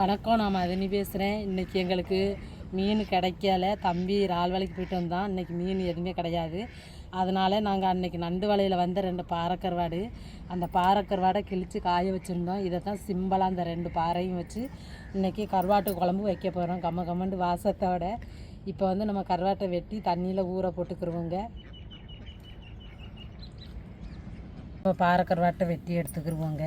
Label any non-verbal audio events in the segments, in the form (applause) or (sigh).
வணக்கம் நான் மதினி பேசுகிறேன் இன்றைக்கி எங்களுக்கு மீன் கிடைக்கல. தம்பி இறால் வேலைக்கு போயிட்டு வந்தான். இன்றைக்கி மீன் எதுவுமே கிடையாது. அதனால் நாங்கள் அன்றைக்கி நண்டு வலையில் வந்த ரெண்டு பாறைக்கருவாடு அந்த பாறைக்கருவாடை கிழித்து காய வச்சுருந்தோம். இதை தான் சிம்பிளாக அந்த ரெண்டு பாறையும் வச்சு இன்றைக்கி கருவாட்டு குழம்பு வைக்க போகிறோம் கம்ம கம்மண்டு வாசத்தோட. இப்போ வந்து நம்ம கருவாட்டை வெட்டி தண்ணியில் ஊற போட்டுக்கிருவோங்க. இப்போ பாறைக்கருவாட்டை வெட்டி எடுத்துக்கிருவோங்க.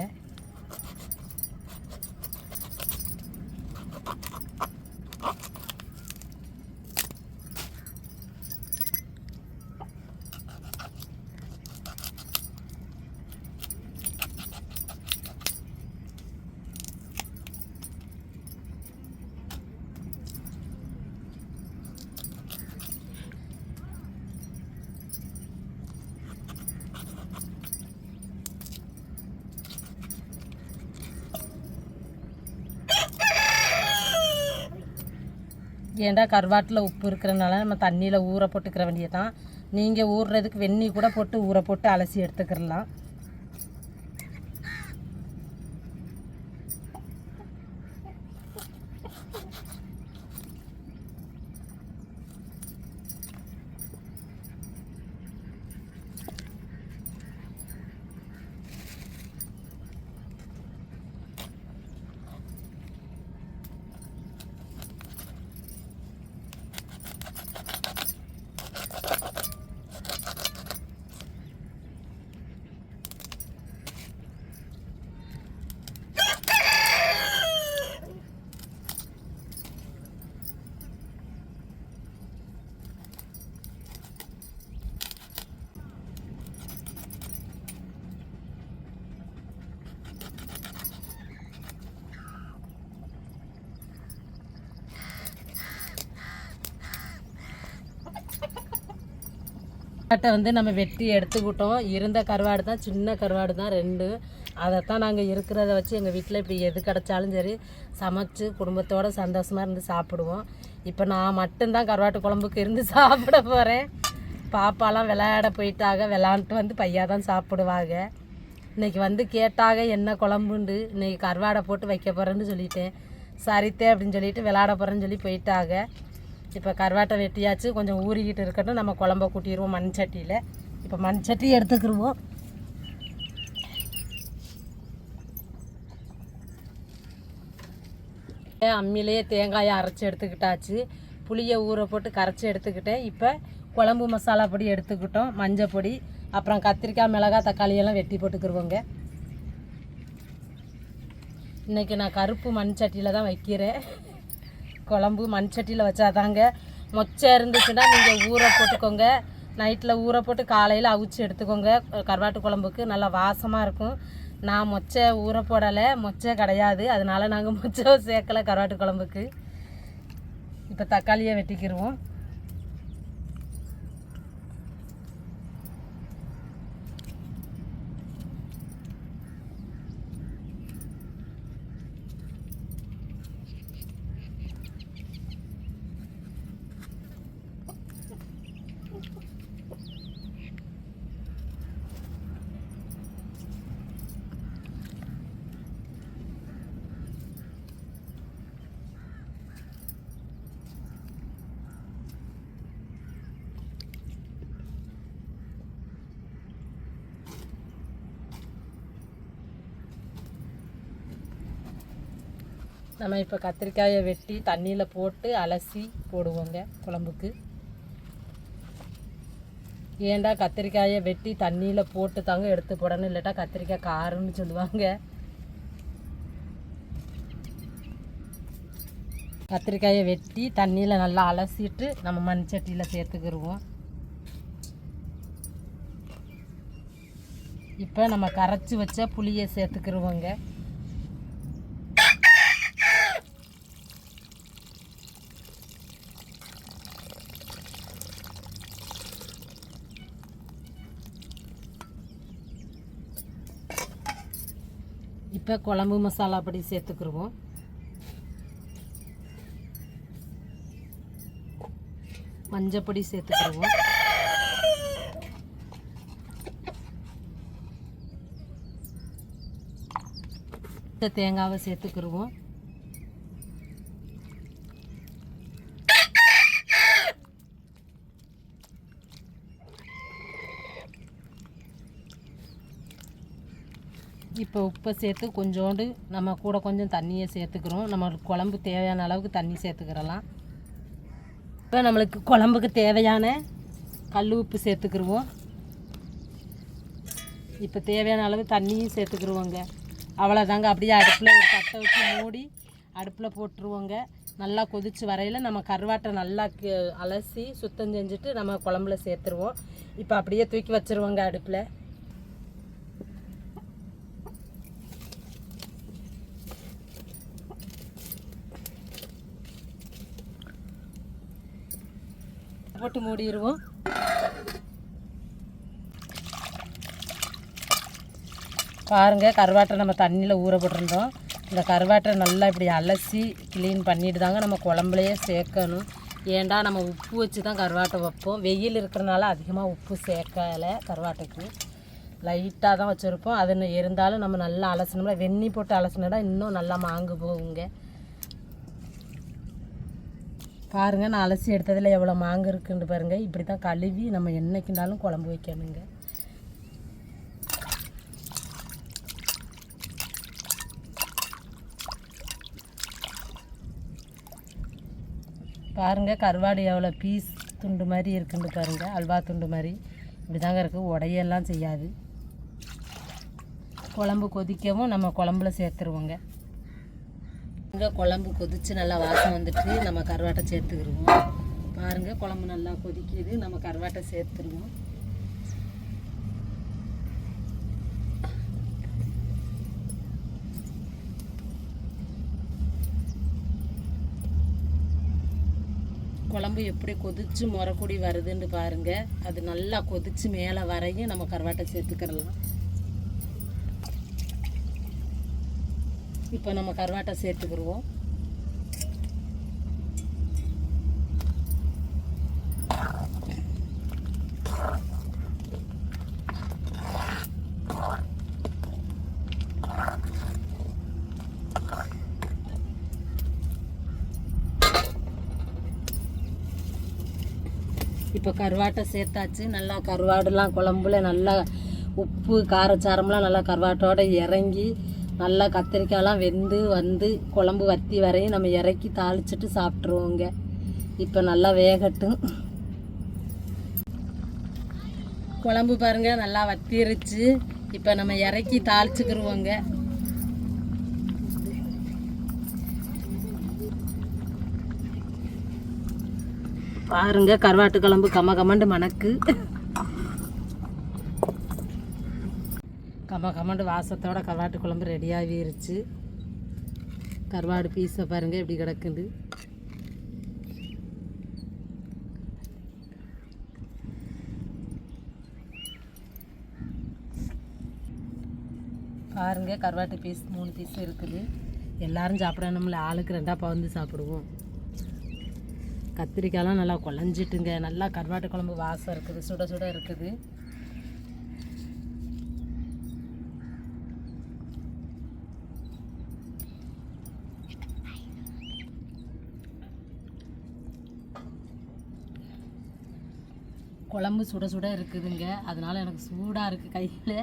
ஏன்டா கருவாட்டில் உப்பு இருக்கிறனால நம்ம தண்ணியில் ஊற போட்டுக்கிற வேண்டியதான் நீங்கள் ஊறுறதுக்கு வெந்நீர் கூட போட்டு ஊற போட்டு அலசி எடுத்துக்கிறலாம் கருவாட்டை வந்து நம்ம வெட்டி எடுத்துக்கிட்டோம். இருந்த கருவாடு தான் சின்ன கருவாடு தான் ரெண்டு. அதைத்தான் நாங்கள் இருக்கிறத வச்சு எங்கள் வீட்டில் இப்படி எது கிடச்சாலும் சரி சமைச்சு குடும்பத்தோட சந்தோஷமாக இருந்து சாப்பிடுவோம். இப்போ நான் மட்டும்தான் கருவாட்டு குழம்புக்கு இருந்து (laughs) சாப்பிட போகிறேன் பாப்பாலாம் விளையாட போயிட்டாக விளாண்டுட்டு வந்து பையா தான் சாப்பிடுவாங்க இன்னைக்கு வந்து கேட்டாக என்ன குழம்புண்டு இன்றைக்கி கருவாடை போட்டு வைக்க போகிறேன்னு சொல்லிட்டேன். சரித்தே அப்படின்னு சொல்லிட்டு விளையாட போகிறேன்னு சொல்லி போயிட்டாங்க இப்போ கருவாட்டை வெட்டியாச்சு கொஞ்சம் ஊறிக்கிட்டு இருக்கட்டும். நம்ம குழம்ப கூட்டிடுவோம் மண் சட்டியில். இப்போ மண் சட்டி எடுத்துக்கிடுவோம் அம்மிலேயே தேங்காயை அரைச்சி எடுத்துக்கிட்டாச்சு. புளியை ஊற போட்டு கரைச்சி எடுத்துக்கிட்டேன். இப்போ குழம்பு மசாலா பொடி எடுத்துக்கிட்டோம் மஞ்சள் பொடி. அப்புறம் கத்திரிக்காய் மிளகாய் தக்காளி எல்லாம் வெட்டி போட்டுக்கிருவோங்க. இன்றைக்கி நான் கருப்பு மண் சட்டியில் தான் வைக்கிறேன். குழம்பு மண் சட்டியில் வச்சாதாங்க. மொச்சை இருந்துச்சுன்னா நீங்கள் ஊற போட்டுக்கோங்க. நைட்டில் ஊற போட்டு காலையில் அவிச்சு எடுத்துக்கோங்க. கருவாட்டு குழம்புக்கு நல்லா வாசமாக இருக்கும். நான் மொச்சை ஊற போடலை. மொச்சை கிடையாது. அதனால நாங்கள் மொச்சை சேர்க்கலை கருவாட்டு குழம்புக்கு. இப்போ தக்காளியை வெட்டிக்கிடுவோம் நம்ம இப்போ கத்திரிக்காயை வெட்டி தண்ணியில் போட்டு அலசி போடுவோங்க குழம்புக்கு. ஏன்டா கத்திரிக்காயை வெட்டி தண்ணியில் போட்டு தாங்க எடுத்து போடணும் இல்லாட்டா கத்திரிக்காய் காரம்னு சொல்லுவாங்க. கத்திரிக்காயை வெட்டி தண்ணியில் நல்லா அலசிட்டு நம்ம மண் சட்டியில் இப்போ நம்ம கரைச்சி வச்ச புளியை சேர்த்துக்கிருவோங்க. இப்போ குழம்பு மசாலா பொடி சேர்த்துக்கிருவோம். மஞ்சப்பொடி சேர்த்துக்கிருவோம். தேங்காவை சேர்த்துக்கிருவோம். இப்போ உப்பை சேர்த்து கொஞ்சோண்டு நம்ம கூட கொஞ்சம் தண்ணியை சேர்த்துக்கிறோம். நம்ம குழம்பு தேவையான அளவுக்கு தண்ணி சேர்த்துக்கிறலாம். இப்போ நம்மளுக்கு குழம்புக்கு தேவையான கல் உப்பு சேர்த்துக்கிருவோம். இப்போ தேவையான அளவு தண்ணியும் சேர்த்துக்கிருவோங்க. அவ்வளோதாங்க. அப்படியே அடுப்பில் ஒரு தட்டை வச்சு மூடி அடுப்பில் போட்டுருவோங்க. நல்லா கொதிச்சு வரையில் நம்ம கருவாட்டை நல்லா அலசி சுத்தம் செஞ்சுட்டு நம்ம குழம்புல சேர்த்துருவோம். இப்போ அப்படியே தூக்கி வச்சுருவோங்க அடுப்பில். போட்டு மூடிடுவோம் பாருங்க கருவாட்டை நம்ம தண்ணியில் ஊற போட்டிருந்தோம். இந்த கருவாட்டை நல்லா இப்படி அலசி க்ளீன் பண்ணிட்டு தாங்க நம்ம குழம்புலையே சேர்க்கணும். ஏன்டா நம்ம உப்பு வச்சு தான் கருவாட்டை வைப்போம். வெயில் இருக்கிறனால அதிகமாக உப்பு சேர்க்கலை கருவாட்டைக்கு. லைட்டாக தான் வச்சுருப்போம். அது இருந்தாலும் நம்ம நல்லா அலசினோம்னா வெந்நி போட்டு அலசினடா இன்னும் நல்லா மாங்கு போகுங்க. பாருங்கள் நான் அலசி எடுத்ததில் எவ்வளோ மாங்கு இருக்குன்னு பாருங்க. இப்படி தான் கழுவி நம்ம என்னைக்குண்டாலும் குழம்பு வைக்கணுங்க. பாருங்க கருவாடு எவ்வளோ பீஸ் துண்டு மாதிரி இருக்குன்னு பாருங்கள் அல்வா துண்டு மாதிரி. இப்படி தாங்க இருக்குது உடையெல்லாம் செய்யாது. குழம்பு கொதிக்கவும் நம்ம குழம்புல சேர்த்துருவோங்க. இங்கே குழம்பு கொதிச்சு நல்லா வாசம் வந்துட்டு நம்ம கருவாட்டை சேர்த்துக்கிருவோம். பாருங்க குழம்பு நல்லா கொதிக்குது நம்ம கருவாட்டை சேர்த்துருவோம். குழம்பு எப்படி கொதிச்சு முறக்குடி வருதுன்னு பாருங்க. அது நல்லா கொதிச்சு மேலே வரையும் நம்ம கருவாட்டை சேர்த்துக்கிடலாம். இப்போ நம்ம கருவாட்டை சேர்த்துக்கிடுவோம். இப்போ கருவாட்டை சேர்த்தாச்சு. நல்லா கருவாடுலாம் குழம்புல நல்லா உப்பு காரச்சாரம்லாம் நல்லா கருவாட்டோடு இறங்கி நல்லா கத்திரிக்காயெல்லாம் வெந்து வந்து குழம்பு வத்தி வரையும் நம்ம இறக்கி தாளிச்சிட்டு சாப்பிட்ருவோங்க இப்போ நல்லா வேகட்டும். குழம்பு பாருங்க நல்லா வத்திருச்சு. இப்போ நம்ம இறக்கி தாளிச்சுக்கிருவோங்க. பாருங்க கருவாட்டு குழம்பு கம கமண்டு மணக்கு. கம கமண்டு வாசத்தோட கருவாட்டு குழம்பு ரெடியாகிருச்சு கருவாடு பீஸை பாருங்க எப்படி கிடக்குது. பாருங்க கருவாட்டு பீஸ் மூணு பீஸ் இருக்குது. எல்லோரும் சாப்பிடணும்ல ஆளுக்கு ரெண்டாக பகிர்ந்து சாப்பிடுவோம். கத்திரிக்காயெலாம் நல்லா குழஞ்சிட்டுங்க. நல்லா கருவாட்டு குழம்பு வாசம் இருக்குது சுட சுட இருக்குது. குழம்பு சுட சுட இருக்குதுங்க. அதனால எனக்கு சூடாக இருக்குது கையில்.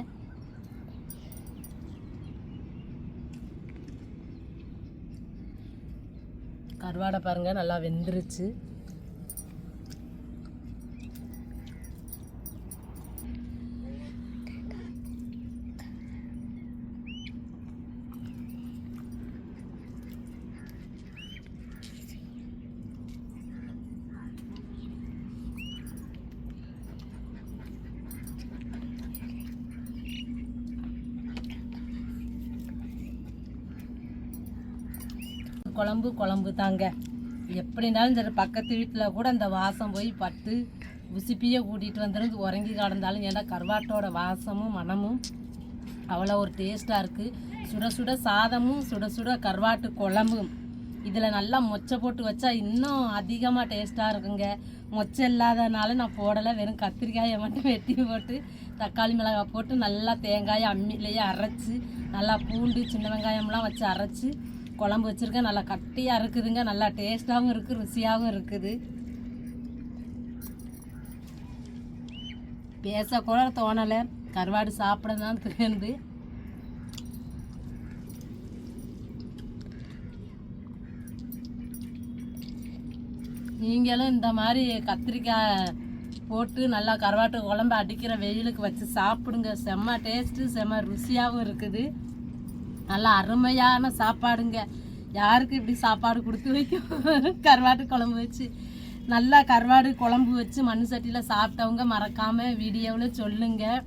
கருவாடை பாருங்க நல்லா வெந்துருச்சு. குழம்பு குழம்பு தாங்க. எப்படினாலும் சரி பக்கத்து வீட்டில் கூட அந்த வாசம் போய் பட்டு உசுப்பியே கூட்டிகிட்டு வந்துருந்து உறங்கி கிடந்தாலும் ஏன்னா கருவாட்டோட வாசமும் மணமும் அவ்வளோ ஒரு டேஸ்ட்டாக இருக்குது சுட சுட சாதமும் சுட சுட கருவாட்டு குழம்பும். இதில் நல்லா மொச்சை போட்டு வச்சா இன்னும் அதிகமாக டேஸ்ட்டாக இருக்குங்க. மொச்சை இல்லாதனால நான் போடலை வெறும் கத்திரிக்காயை மட்டும் வெட்டி போட்டு தக்காளி மிளகாய் போட்டு நல்லா தேங்காயை அம்மிலேயே அரைச்சி நல்லா பூண்டு சின்ன வெங்காயம்லாம் வச்சு அரைச்சி குழம்பு வச்சுருக்கேன். நல்லா கட்டியாக இருக்குதுங்க. நல்லா டேஸ்ட்டாகவும் இருக்குது ருசியாகவும் இருக்குது. பேசக்கூட தோணலை. கருவாடு சாப்பிட தான் தோணுது நீங்களும் இந்த மாதிரி கத்திரிக்காய் போட்டு நல்லா கருவாட்டு குழம்பு அடிக்கிற வெயிலுக்கு வச்சு சாப்பிடுங்க. செம்ம டேஸ்ட்டு செம்ம ருசியாகவும் இருக்குது. நல்லா அருமையான சாப்பாடுங்க. யாருக்கு இப்படி சாப்பாடு கொடுத்து வைக்கும்? கருவாட்டு குழம்பு வச்சு. நல்லா கருவாடு குழம்பு வச்சு மண் சட்டியில் சாப்பிட்டவங்க மறக்காமல் வீடியோவில் சொல்லுங்கள்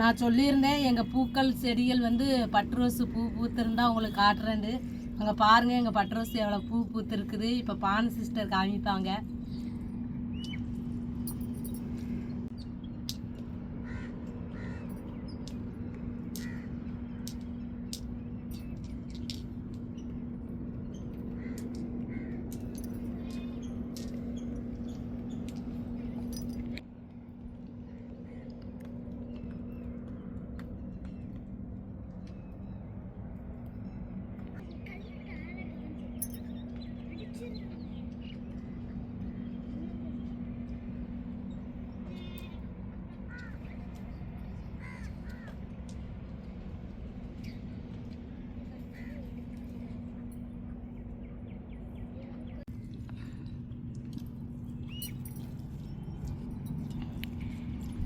நான் சொல்லியிருந்தேன் எங்கள் பூக்கள் செடிகள் வந்து பட்டு ரோஸு பூ பூத்திருந்தா உங்களுக்கு காட்டுறேன்னு. அங்கே பாருங்கள் எங்கள் பட்டு ரோஸ் எவ்வளோ பூ பூத்திருக்குது. இப்போ பான் சிஸ்டர் காமிப்பாங்க.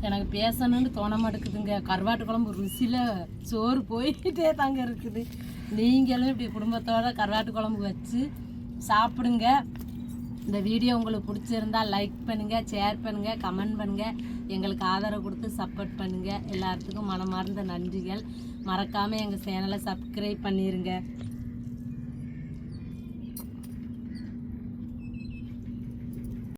எனக்கு பேசணும்னு தோண மாட்டேங்குதுங்க. கருவாட்டு குழம்பு ருசியில் சோறு போய்கிட்டே தாங்க இருக்குது. நீங்களும் இப்படி குடும்பத்தோட கருவாட்டு குழம்பு வச்சு சாப்பிடுங்க. இந்த வீடியோ உங்களுக்கு பிடிச்சிருந்தா லைக் பண்ணுங்கள் ஷேர் பண்ணுங்கள் கமெண்ட் பண்ணுங்கள் எங்களுக்கு ஆதரவு கொடுத்து சப்போர்ட் பண்ணுங்கள் எல்லாத்துக்கும் மனமார்ந்த நன்றிகள். மறக்காமல் எங்கள் சேனலை சப்ஸ்கிரைப் பண்ணிடுங்க